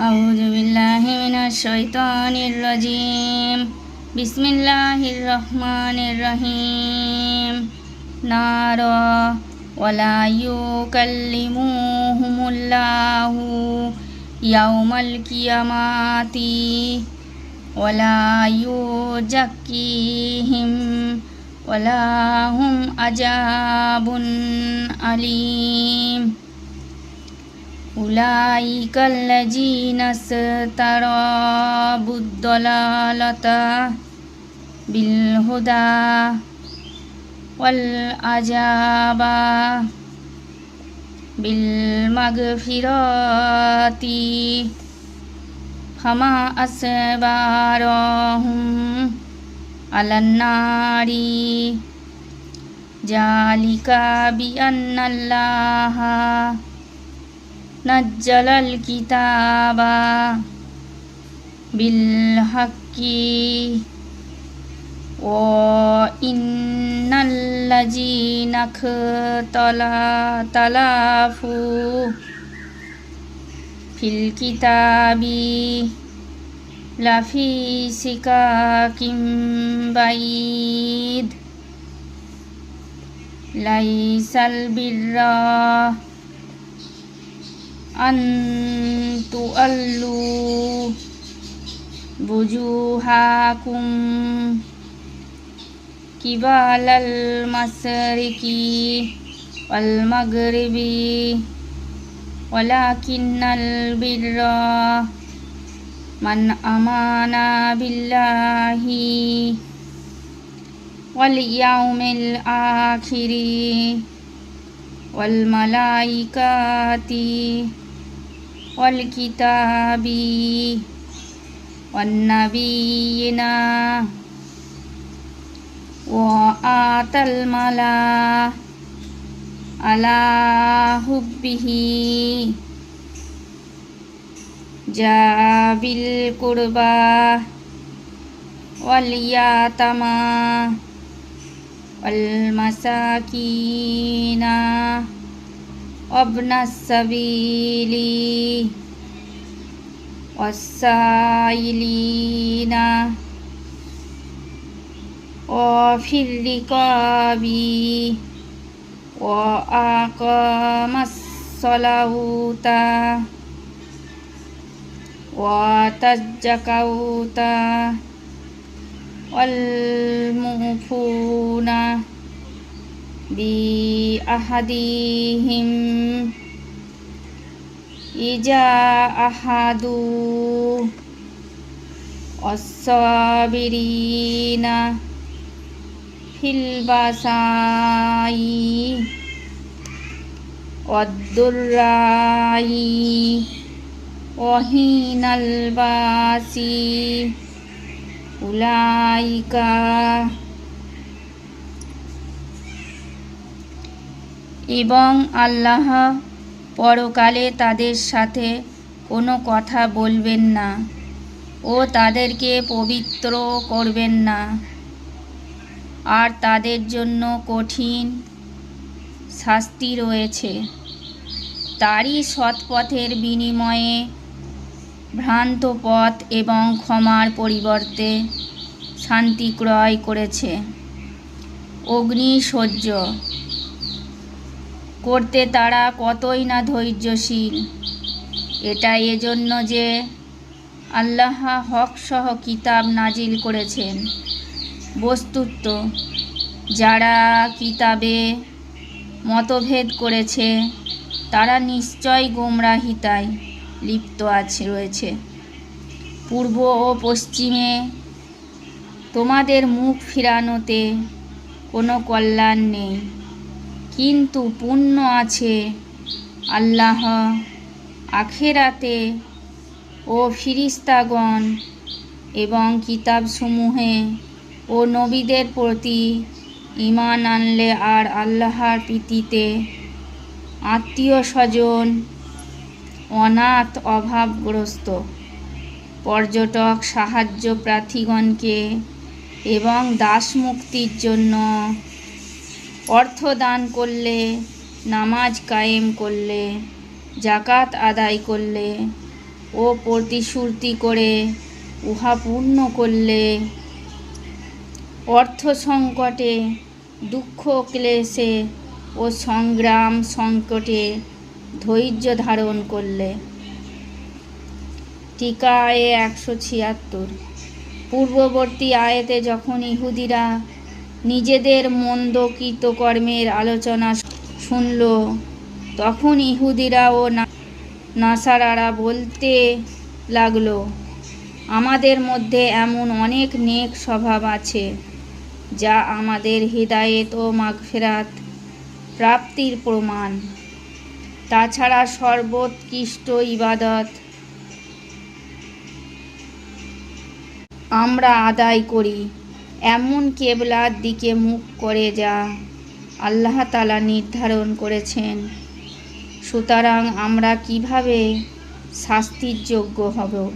أعوذ بالله من الشيطان الرجيم بسم الله الرحمن الرحيم نارا ولا يكلموهم الله يوم القيامة ولا يزكيهم ولا هم عذاب أليم أولئك الذين استرابوا الضلالة بالهدى والعذاب بالمغفرة فما أصبرهم على النار ذلك بأن الله نزل الكتاب بالحق وإن الذين اختلفوا في الكتاب لفي سكاك بعيد ليس البر أن تؤلوا وجوهكم قبال المشرق والمغرب ولكن البر من آمن بالله واليوم الآخر والملائكة والكتاب والنبيين وآتى الملا على حبه جاء بالقربى واليتامى والمساكين وابن السبيل والسائلين وفي الرقاب وأقام الصلاة وتزكوت والموفون بأحدهم إذا أحدوا والصابرين في البأساء والضراء وحين الباس أولئك এবং আল্লাহ পরকালে তাদের সাথে কোনো কথা বলবেন না ও তাদেরকে পবিত্র করবেন না আর তাদের জন্য কঠিন শাস্তি রয়েছে তারই সৎপথের বিনিময়ে ভ্রান্ত পথ এবং ক্ষমার পরিবর্তে শান্তি ক্রয় করেছে। অগ্নি সহ্য। করতে তারা কতই না ধৈর্যশীল। এটা এজন্য যে আল্লাহ হক সহ কিতাব নাজিল করেছেন। বস্তুত, যারা কিতাবে মতভেদ করেছে, তারা নিশ্চয় গোমরাহিতায় লিপ্ত আছে রয়েছে। পূর্ব ও পশ্চিমে তোমাদের মুখ ফিরানোতে কোনো কল্যাণ নেই। কিন্তু পুণ্য আছে আল্লাহ আখেরাতে ও ফিরিস্তাগণ এবং কিতাবসমূহে ও নবীদের প্রতি ইমান আনলে আর আল্লাহর প্রীতিতে আত্মীয় স্বজন অনাথ অভাবগ্রস্ত। পর্যটক সাহায্য প্রার্থীগণকে এবং দাসমুক্তির জন্য অর্থ দান করলে, নামাজ কায়েম করলে জাকাত আদায় করলে ও প্রতিশ্রুতি করে উহা পূর্ণ করলে অর্থ সংকটে, দুঃখ ক্লেশে ও সংগ্রাম সংকটে ধৈর্য ধারণ করলে। টিকায় একশো ছিয়াত্তর। পূর্ববর্তী আয়েতে যখন ইহুদিরা নিজেদের মন্দ কৃতকর্মের আলোচনা শুনল, তখন ইহুদিরা ও নাসারারা বলতে লাগল, আমাদের মধ্যে এমন অনেক নেক স্বভাব আছে, যা আমাদের হৃদায়ত ও মাগফেরাত প্রাপ্তির প্রমাণ। তাছাড়া সর্বোৎকৃষ্ট ইবাদত। আমরা আদায় করি। এমন কেবলার দিকে মুখ করে যা আল্লাহ তালা নির্ধারণ করেছেন। সুতরাং আমরা কীভাবে শাস্তির যোগ্য হব?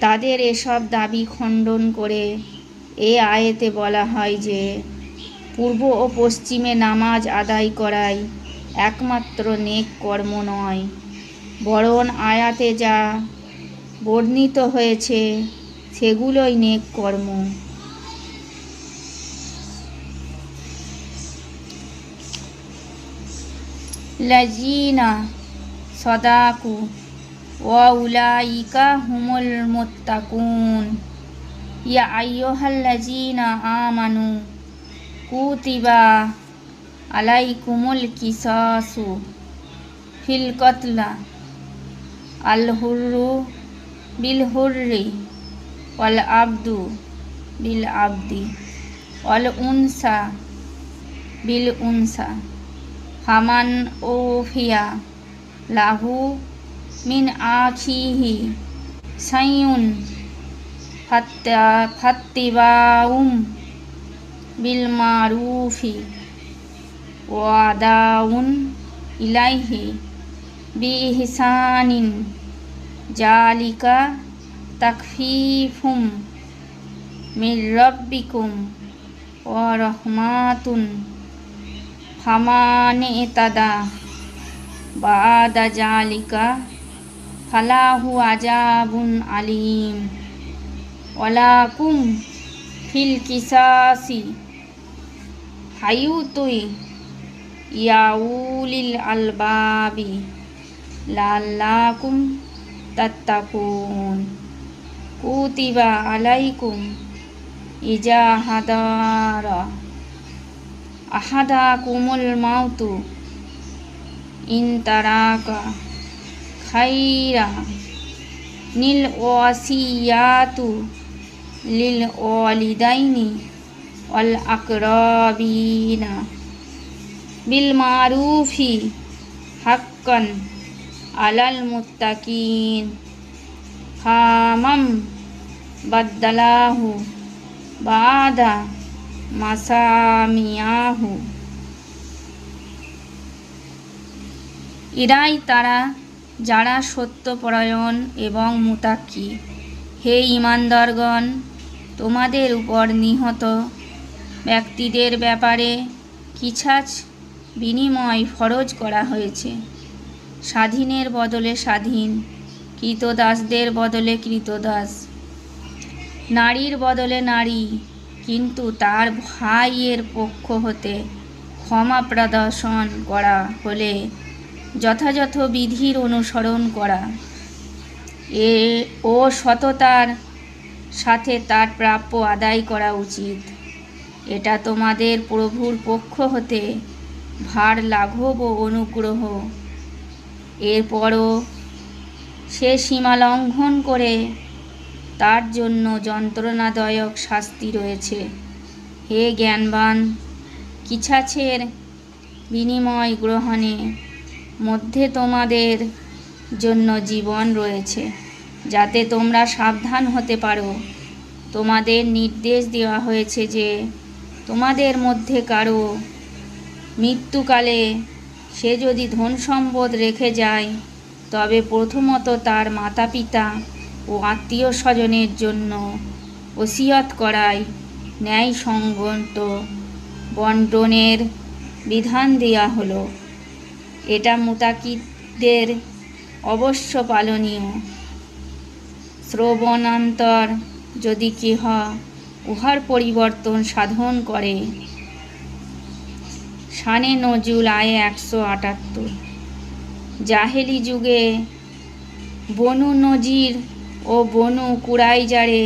তাদের এসব দাবি খণ্ডন করে এ আয়েতে বলা হয় যে, পূর্ব ও পশ্চিমে নামাজ আদায় করাই একমাত্র নেক কর্ম নয়, বরণ আয়াতে যা বর্ণিত হয়েছে, সেগুলোই নেক কর্ম। লাজিনা সদাকু, ওয়াউলাইকা হুমুল মুত্তাকুন। ইয়া আইয়ুহাল্লাযীনা আমানু, কুতিবা আলাইকুমুল কিসাসু ফিল কতলা আল হুররু বিল হুররি ওয়াল আবদু বিল আবদি ওয়াল উনসা বিল উনসা ফামান ওফিয়া লাহু মিন আখিহি সাইয়ুন ফাত্তা ফাত্তিবাউম বিল মারুফি ওয়াদাউন ইলাইহি বিইহসানিন জালিকা তাকফিফুম মির রব্বিকুম ওয়া রহমাতুন ফামানে তাদা বাদা জালিকা ফালাহু আজাবুন আলিম। ওয়ালাকুম ফিল কিসাসি হায়ুতুই ইয়াউলিল আলবাবি লাল্লাকুম তাত্তাকুন। কুতিবা আলাইকুম ইজা হাদারা আহাদা কুমুল মাউতু ইন তারাকা খাইরা। নীল ওয়াসিয়াতু লিল ওয়ালিদাইনি ওয়াল আকরাবিনা। বিল মারুফি হাক্কান আলাল মুত্তাকিন। ফামাম বাদ্দালাহু বাদা মাসামিয়াহু। এরাই তারা যারা সত্যপরায়ণ এবং মুতাক্কি হে ইমানদারগণ তোমাদের উপর নিহত ব্যক্তিদের ব্যাপারে কিছাছ বিনিময় ফরজ করা হয়েছে। স্বাধীনের বদলে স্বাধীন, কৃতদাসদের বদলে কৃতদাস। নারীর বদলে নারী, কিন্তু তার ভাইয়ের পক্ষ হতে ক্ষমা প্রদর্শন করা হলে যথাযথ বিধির অনুসরণ করা। এ ও সততার সাথে তার প্রাপ্য আদায় করা উচিত। এটা তোমাদের প্রভুর পক্ষ হতে ভার লাঘব ও অনুগ্রহ। এরপরও সে সীমা লঙ্ঘন করে, তার জন্য যন্ত্রণাদায়ক শাস্তি রয়েছে। হে জ্ঞানবান, কিছাছের বিনিময় গ্রহণে মধ্যে তোমাদের জন্য জীবন রয়েছে, যাতে তোমরা সাবধান হতে পারো। তোমাদের নির্দেশ দেওয়া হয়েছে যে তোমাদের মধ্যে কারও মৃত্যুকালে সে যদি ধন সম্পদ রেখে যায়, তবে প্রথমত তার মাতা পিতা ও আত্মীয় স্বজনের জন্য ওসিয়ত করায় ন্যায়সঙ্গত বন্টনের বিধান দেওয়া হলো। এটা মুতাকিদের অবশ্য পালনীয়। শ্রবণান্তর যদি কেহ উহার পরিবর্তন সাধন করে শানে নজুল আয় একশো আটাত্তর। জাহেলি যুগে বনু নজির ও বনু কুরাইজারে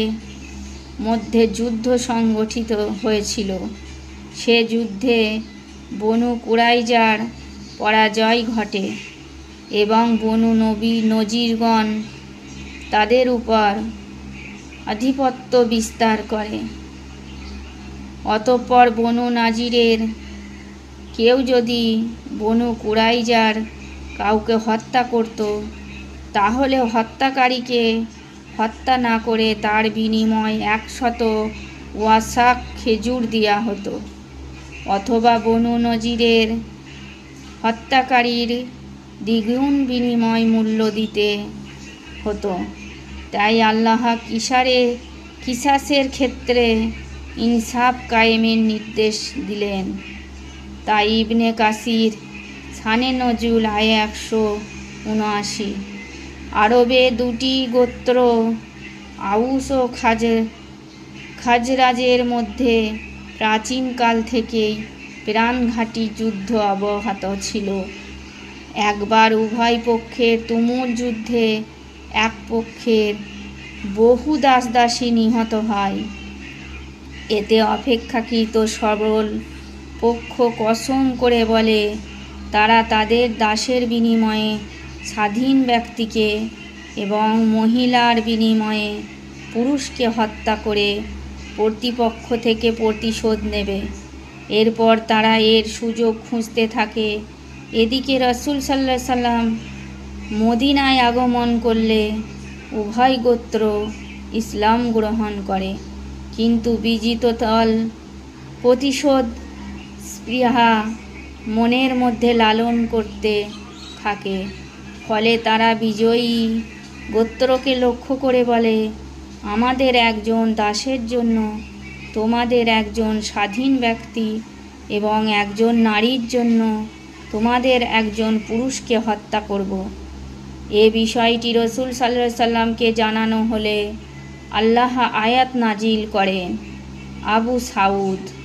মধ্যে যুদ্ধ সংগঠিত হয়েছিল। সে যুদ্ধে বনু কুরাইজার পরাজয় ঘটে এবং বনু নবী নজিরগণ তাদের উপর আধিপত্য বিস্তার করে। অতঃপর বনু নাজিরের কেউ যদি বনু কুরাইজার কাউকে হত্যা করত, তাহলে হত্যাকারীকে হত্যা না করে তার বিনিময় একশত ওয়াসাক খেজুর দেওয়া হতো। অথবা বনু নজিরের হত্যাকারীর দ্বিগুণ বিনিময় মূল্য দিতে হতো। তাই আল্লাহ কিসারে, কিসাসের ক্ষেত্রে ইনসাফ কায়েমের নির্দেশ দিলেন। তাই ইবনে কাসির, সানে নজুল আয় একশো উনআশি। আরবে দুটি গোত্র, আউস ও খাজ খাজরাজের মধ্যে প্রাচীনকাল থেকেই প্রাণঘাটি যুদ্ধ অব্যাহত ছিল। একবার উভয় পক্ষের তুমুল যুদ্ধে এক পক্ষের বহু দাস দাসী নিহত হয়। এতে অপেক্ষাকৃত সরল পক্ষ কসম করে বলে, তারা তাদের দাসের বিনিময়ে স্বাধীন ব্যক্তিকে এবং মহিলার বিনিময়ে পুরুষকে হত্যা করে কর্তৃপক্ষ থেকে প্রতিশোধ নেবে। এরপর তারা এর সুযোগ খুঁজতে থাকে। এদিকে রসুল সাল্লাহ সাল্লাম মদিনায় আগমন করলে উভয় গোত্র ইসলাম গ্রহণ করে। কিন্তু বিজিত দল প্রতিশোধ স্পৃহা মনের মধ্যে লালন করতে থাকে। ফলে তারা বিজয়ী। গোত্রকে লক্ষ্য করে বলে, আমাদের একজন দাসের জন্য, তোমাদের একজন স্বাধীন ব্যক্তি এবং একজন নারীর জন্য তোমাদের একজন পুরুষকে হত্যা করব। এ বিষয়টি রসুল সাল্লাহ সাল্লামকে জানানো হলে আল্লাহ আয়াত নাজিল করেন আবু সাউদ।